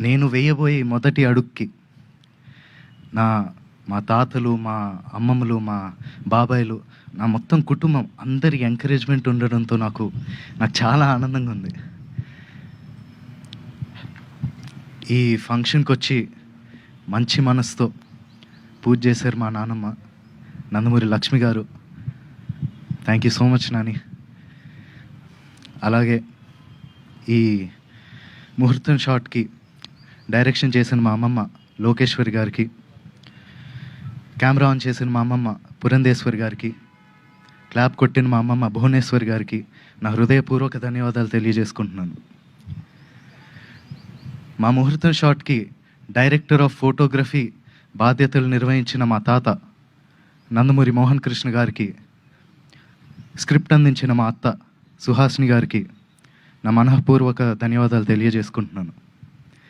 నేను వేయబోయే మొదటి అడుక్కి. నా మా తాతలు మా అమ్మమ్మలు మా బాబాయిలు నా మొత్తం కుటుంబం అందరి ఎంకరేజ్మెంట్ ఉండడంతో నాకు నాకు చాలా ఆనందంగా ఉంది. ఈ ఫంక్షన్కి వచ్చి మంచి మనసుతో పూజ చేశారు మా నానమ్మ నందమూరి లక్ష్మి గారు. Thank you so much Nani. అలాగే ఈ ముహూర్తం షాట్కి డైరెక్షన్ చేసిన మా అమ్మమ్మ లోకేశ్వరి గారికి కెమెరా ఆన్ చేసిన మా అమ్మమ్మ పురంధేశ్వరి గారికి క్లాప్ కొట్టిన మా అమ్మమ్మ భువనేశ్వరి గారికి నా హృదయపూర్వక ధన్యవాదాలు తెలియజేసుకుంటున్నాను. మా ముహూర్తం షాట్కి డైరెక్టర్ ఆఫ్ ఫోటోగ్రఫీ బాధ్యతలు నిర్వహించిన మా తాత నందమూరి మోహన్ కృష్ణ గారికి స్క్రిప్ట్ అందించిన మా అత్త సుహాసిని గారికి నా మనఃపూర్వక ధన్యవాదాలు తెలియజేసుకుంటున్నాను.